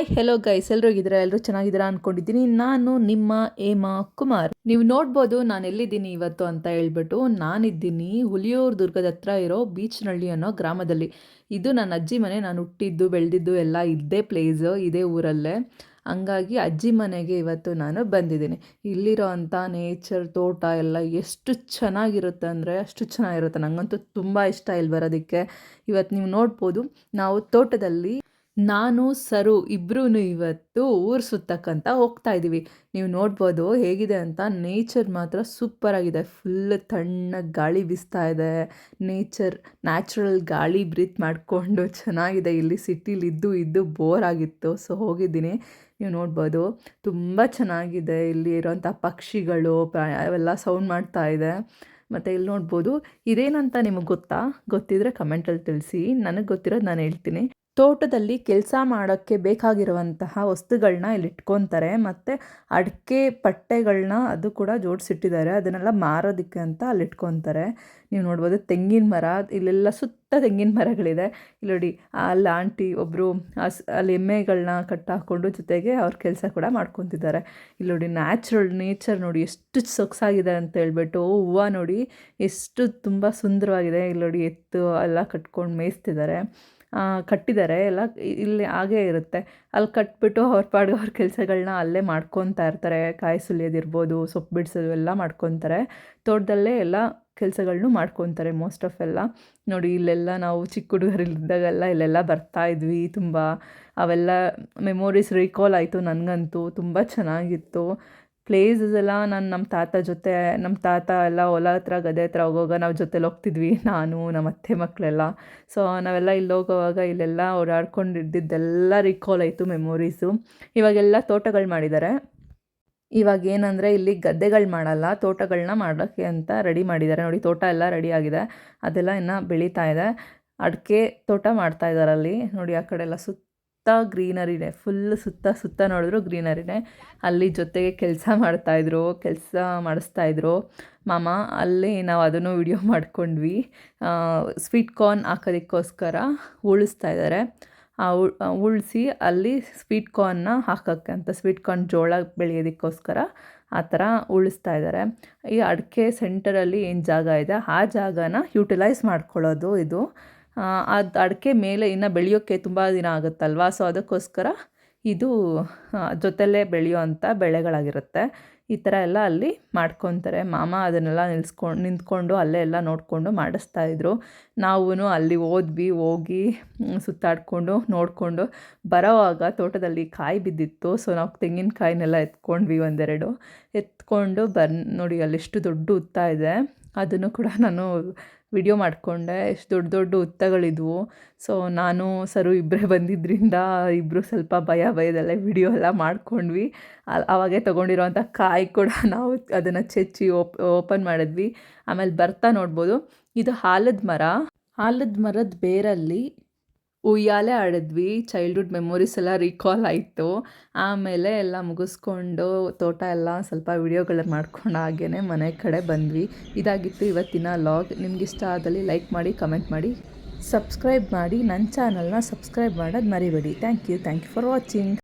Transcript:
Hi hello guys ಎಲ್ಲರೂ ಹೋಗಿದ್ದೀರಾ? ಎಲ್ಲರೂ ಚೆನ್ನಾಗಿದ್ದೀರಾ ಅಂದ್ಕೊಂಡಿದ್ದೀನಿ ನಾನು ನಿಮ್ಮ ಹೇಮಾ ಕುಮಾರ್. ನೀವು ನೋಡ್ಬೋದು ನಾನು ಎಲ್ಲಿದ್ದೀನಿ ಇವತ್ತು ಅಂತ ಹೇಳ್ಬಿಟ್ಟು ನಾನಿದ್ದೀನಿ ಹುಲಿಯೂರು ದುರ್ಗದ ಹತ್ರ ಇರೋ ಬೀಚ್ನಳ್ಳಿ ಅನ್ನೋ ಗ್ರಾಮದಲ್ಲಿ. ಇದು ನನ್ನ ಅಜ್ಜಿ ಮನೆ. ನಾನು ಹುಟ್ಟಿದ್ದು, ಬೆಳೆದಿದ್ದು ಎಲ್ಲ ಇದ್ದೇ ಪ್ಲೇಸ್ ಇದೇ ಊರಲ್ಲೇ. ಹಂಗಾಗಿ ಅಜ್ಜಿ ಮನೆಗೆ ಇವತ್ತು ನಾನು ಬಂದಿದ್ದೀನಿ. ಇಲ್ಲಿರೋ ಅಂಥ ನೇಚರ್ ತೋಟ ಎಲ್ಲ ಎಷ್ಟು ಚೆನ್ನಾಗಿರುತ್ತೆ ಅಂದರೆ ಅಷ್ಟು ಚೆನ್ನಾಗಿರುತ್ತೆ. ನನಗಂತೂ ತುಂಬ ಇಷ್ಟ ಇಲ್ಲಿ ಬರೋದಕ್ಕೆ. ಇವತ್ತು ನೀವು ನೋಡ್ಬೋದು, ನಾವು ತೋಟದಲ್ಲಿ ನಾನು, ಸರು ಇಬ್ಬರೂ ಇವತ್ತು ಊರು ಸುತ್ತಕ್ಕಂತ ಹೋಗ್ತಾ ಇದ್ದೀವಿ ನೀವು ನೋಡ್ಬೋದು ಹೇಗಿದೆ ಅಂತ ನೇಚರ್ ಮಾತ್ರ ಸೂಪರಾಗಿದೆ ಫುಲ್ ತಣ್ಣಗೆ ಗಾಳಿ ಬೀಸ್ತಾ ಇದೆ. ನೇಚರ್, ನ್ಯಾಚುರಲ್ ಗಾಳಿ ಬ್ರೀತ್ ಮಾಡಿಕೊಂಡು ಚೆನ್ನಾಗಿದೆ. ಇಲ್ಲಿ ಸಿಟಿಲಿ ಇದ್ದು ಇದ್ದು ಬೋರ್ ಆಗಿತ್ತು. ಸೊ, ಹೋಗಿದ್ದೀನಿ. ನೀವು ನೋಡ್ಬೋದು. ತುಂಬ ಚೆನ್ನಾಗಿದೆ. ಇಲ್ಲಿ ಇರೋಂಥ ಪಕ್ಷಿಗಳು ಅವೆಲ್ಲ ಸೌಂಡ್ ಮಾಡ್ತಾ ಇದೆ. ಮತ್ತು ಇಲ್ಲಿ ನೋಡ್ಬೋದು. ಇದೇನಂತ ನಿಮಗೆ ಗೊತ್ತಾ? ಗೊತ್ತಿದ್ರೆ ಕಮೆಂಟಲ್ಲಿ ತಿಳಿಸಿ. ನನಗೆ ಗೊತ್ತಿರೋದು ನಾನು ಹೇಳ್ತೀನಿ. ತೋಟದಲ್ಲಿ ಕೆಲಸ ಮಾಡೋಕ್ಕೆ ಬೇಕಾಗಿರುವಂತಹ ವಸ್ತುಗಳನ್ನ ಇಲ್ಲಿ ಇಟ್ಕೊತಾರೆ. ಮತ್ತು ಅಡಿಕೆ ಪಟ್ಟೆಗಳನ್ನ ಅದು ಕೂಡ ಜೋಡಿಸಿಟ್ಟಿದ್ದಾರೆ. ಅದನ್ನೆಲ್ಲ ಮಾರೋದಕ್ಕೆ ಅಂತ ಅಲ್ಲಿ ಇಟ್ಕೊತಾರೆ. ನೀವು ನೋಡ್ಬೋದು ತೆಂಗಿನ ಮರ, ಇಲ್ಲೆಲ್ಲ ಸುತ್ತ ತೆಂಗಿನ ಮರಗಳಿದೆ. ಇಲ್ಲಿ ನೋಡಿ ಅಲ್ಲಿ ಆಂಟಿ ಒಬ್ಬರು ಅಲ್ಲಿ ಎಮ್ಮೆಗಳನ್ನ ಕಟ್ಟಾಕೊಂಡು ಜೊತೆಗೆ ಅವ್ರ ಕೆಲಸ ಕೂಡ ಮಾಡ್ಕೊತಿದ್ದಾರೆ. ಇಲ್ಲಿ ನೋಡಿ ನ್ಯಾಚುರಲ್ ನೇಚರ್ ನೋಡಿ ಎಷ್ಟು ಸೊಗಸಾಗಿದೆ ಅಂತ ಹೇಳ್ಬಿಟ್ಟು, ಹೂವು ನೋಡಿ ಎಷ್ಟು ತುಂಬ ಸುಂದರವಾಗಿದೆ. ಇಲ್ಲಿ ನೋಡಿ ಎತ್ತು ಎಲ್ಲ ಕಟ್ಕೊಂಡು ಮೇಯಿಸ್ತಿದ್ದಾರೆ. ಕಟ್ಟಿದ್ದಾರೆ ಎಲ್ಲ ಇಲ್ಲಿ ಹಾಗೇ ಇರುತ್ತೆ. ಅಲ್ಲಿ ಕಟ್ಬಿಟ್ಟು ಅವ್ರ ಪಾಡಿಗೆ ಅವ್ರ ಕೆಲಸಗಳನ್ನ ಅಲ್ಲೇ ಮಾಡ್ಕೊತಾ ಇರ್ತಾರೆ. ಕಾಯಿ ಸುಲಿಯೋದಿರ್ಬೋದು ಸೊಪ್ಪು ಬಿಡಿಸೋದು ಎಲ್ಲ ಮಾಡ್ಕೊತಾರೆ. ತೋಟದಲ್ಲೇ ಎಲ್ಲ ಕೆಲಸಗಳನ್ನು ಮಾಡ್ಕೊತಾರೆ ಮೋಸ್ಟ್ ಆಫ್ ಎಲ್ಲ. ನೋಡಿ, ಇಲ್ಲೆಲ್ಲ ನಾವು ಚಿಕ್ಕ ಹುಡುಗರಿದ್ದಾಗೆಲ್ಲ ಇಲ್ಲೆಲ್ಲ ಬರ್ತಾ ಇದ್ವಿ. ತುಂಬ ಅವೆಲ್ಲ ಮೆಮೊರೀಸ್ ರೀಕಾಲ್ ಆಯಿತು ನನಗಂತೂ. ತುಂಬ ಚೆನ್ನಾಗಿತ್ತು. ಪ್ಲೇಸಸ್ ಎಲ್ಲ ನಾನು ನಮ್ಮ ತಾತ ಜೊತೆ ನಮ್ಮ ತಾತ ಎಲ್ಲ ಹೊಲ ಹತ್ರ, ಗದ್ದೆ ಹತ್ರ ಹೋಗುವಾಗ ನಾವು ಜೊತೆಲಿ ಹೋಗ್ತಿದ್ವಿ, ನಾನು ನಮ್ಮ ಅತ್ತೆ ಮಕ್ಕಳೆಲ್ಲ ಸೊ ನಾವೆಲ್ಲ ಇಲ್ಲಿ ಹೋಗೋವಾಗ ಇಲ್ಲೆಲ್ಲ ಓಡಾಡ್ಕೊಂಡು ಇದ್ದಿದ್ದೆಲ್ಲ ರಿಕಾಲ್ ಆಯಿತು ಮೆಮೊರೀಸು ಇವಾಗೆಲ್ಲ ತೋಟಗಳು ಮಾಡಿದ್ದಾರೆ ಇವಾಗ ಏನಂದರೆ ಇಲ್ಲಿ ಗದ್ದೆಗಳು ಮಾಡಲ್ಲ ತೋಟಗಳನ್ನ ಮಾಡೋಕ್ಕೆ ಅಂತ ರೆಡಿ ಮಾಡಿದ್ದಾರೆ ನೋಡಿ, ತೋಟ ಎಲ್ಲ ರೆಡಿ ಆಗಿದೆ. ಅದೆಲ್ಲ ಇನ್ನೂ ಬೆಳೀತಾ ಇದೆ. ಅಡಿಕೆ ತೋಟ ಮಾಡ್ತಾ ಇದ್ದಾರೆ ಅಲ್ಲಿ. ನೋಡಿ, ಆ ಕಡೆ ಎಲ್ಲ ಸುತ್ತ ಸುತ್ತ ಗ್ರೀನರಿನೇ, ಫುಲ್ ಸುತ್ತ ಸುತ್ತ ನೋಡಿದ್ರು ಗ್ರೀನರಿನೇ. ಅಲ್ಲಿ ಜೊತೆಗೆ ಕೆಲಸ ಮಾಡ್ತಾಯಿದ್ರು ಕೆಲಸ ಮಾಡಿಸ್ತಾಯಿದ್ರು ಮಾಮ, ಅಲ್ಲಿ ನಾವು ಅದನ್ನು ವಿಡಿಯೋ ಮಾಡ್ಕೊಂಡ್ವಿ. ಸ್ವೀಟ್ ಕಾರ್ನ್ ಹಾಕೋದಕ್ಕೋಸ್ಕರ ಉಳಿಸ್ತಾ ಇದ್ದಾರೆ ಉಳಿಸಿ ಅಲ್ಲಿ ಸ್ವೀಟ್ ಕಾರ್ನ್ನ ಹಾಕೋಕ್ಕೆ ಅಂತ ಸ್ವೀಟ್ ಕಾರ್ನ್ ಜೋಳ ಬೆಳೆಯೋದಕ್ಕೋಸ್ಕರ ಆ ಥರ ಉಳಿಸ್ತಾ ಇದ್ದಾರೆ ಈ ಅಡಿಕೆ ಸೆಂಟರಲ್ಲಿ ಏನು ಜಾಗ ಇದೆ, ಆ ಜಾಗನ ಯುಟಿಲೈಸ್ ಮಾಡ್ಕೊಳ್ಳೋದು ಇದು. ಅದು ಅಡಿಕೆ ಮೇಲೆ ಇನ್ನು ಬೆಳೆಯೋಕ್ಕೆ ತುಂಬ ದಿನ ಆಗುತ್ತಲ್ವಾ? ಸೊ ಅದಕ್ಕೋಸ್ಕರ ಇದು ಜೊತೆಯಲ್ಲೇ ಬೆಳೆಯುವಂಥ ಬೆಳೆಗಳಾಗಿರುತ್ತೆ. ಈ ಥರ ಎಲ್ಲ ಅಲ್ಲಿ ಮಾಡ್ಕೊತಾರೆ. ಮಾಮ ಅದನ್ನೆಲ್ಲ ನಿಲ್ಸ್ಕೊಂಡು ನಿಂತ್ಕೊಂಡು ಅಲ್ಲೇ ಎಲ್ಲ ನೋಡಿಕೊಂಡು ಮಾಡಿಸ್ತಾ ಇದ್ರು. ನಾವೂ ಅಲ್ಲಿ ಹೋದ್ವಿ ಹೋಗಿ ಸುತ್ತಾಡಿಕೊಂಡು ನೋಡಿಕೊಂಡು ಬರೋವಾಗ ತೋಟದಲ್ಲಿ ಕಾಯಿ ಬಿದ್ದಿತ್ತು. ಸೊ ನಾವು ತೆಂಗಿನಕಾಯಿನೆಲ್ಲ ಎತ್ಕೊಂಡ್ವಿ ಒಂದೆರಡು. ಎತ್ಕೊಂಡು ಬರ್, ನೋಡಿ ಅಲ್ಲೆಷ್ಟು ದೊಡ್ಡ ಉತ್ತ ಇದೆ. ಅದನ್ನು ಕೂಡ ನಾನು ವಿಡಿಯೋ ಮಾಡಿಕೊಂಡೆ. ಎಷ್ಟು ದೊಡ್ಡ ದೊಡ್ಡ ಉತ್ತಗಳಿದ್ವು. ಸೊ ನಾನು, ಸರು ಇಬ್ಬರೇ ಬಂದಿದ್ದರಿಂದ ಇಬ್ಬರು ಸ್ವಲ್ಪ ಭಯ ಭಯದಲ್ಲೇ ವಿಡಿಯೋ ಎಲ್ಲ ಮಾಡ್ಕೊಂಡ್ವಿ. ಅವಾಗೆ ತೊಗೊಂಡಿರೋವಂಥ ಕಾಯಿ ಕೂಡ ನಾವು ಅದನ್ನು ಚೆಚ್ಚಿ ಓಪ್, ಓಪನ್ ಮಾಡಿದ್ವಿ. ಆಮೇಲೆ ಬರ್ತಾ ನೋಡ್ಬೋದು. ಇದು ಆಲದ ಮರ. ಆಲದ ಮರದ ಬೇರಲ್ಲಿ ಉಯ್ಯಾಲೆ ಆಡಿದ್ವಿ. ಚೈಲ್ಡ್ಹುಡ್ ಮೆಮೊರೀಸ್ ಎಲ್ಲ ರೀಕಾಲ್ ಆಯಿತು. ಆಮೇಲೆ ಎಲ್ಲ ಮುಗಿಸ್ಕೊಂಡು ತೋಟ ಎಲ್ಲ ಸ್ವಲ್ಪ ವಿಡಿಯೋಗಳ ಮಾಡ್ಕೊಂಡು ಹಾಗೇ ಮನೆ ಕಡೆ ಬಂದ್ವಿ. ಇದಾಗಿತ್ತು ಇವತ್ತಿನ ಲಾಗ್ ನಿಮ್ಗೆ ಇಷ್ಟ ಆದಲ್ಲಿ ಲೈಕ್ ಮಾಡಿ ಕಮೆಂಟ್ ಮಾಡಿ ಸಬ್ಸ್ಕ್ರೈಬ್ ಮಾಡಿ. ನನ್ನ ಚಾನಲ್ನ ಸಬ್ಸ್ಕ್ರೈಬ್ ಮಾಡೋದು ಮರಿಬೇಡಿ. Thank you thank you for watching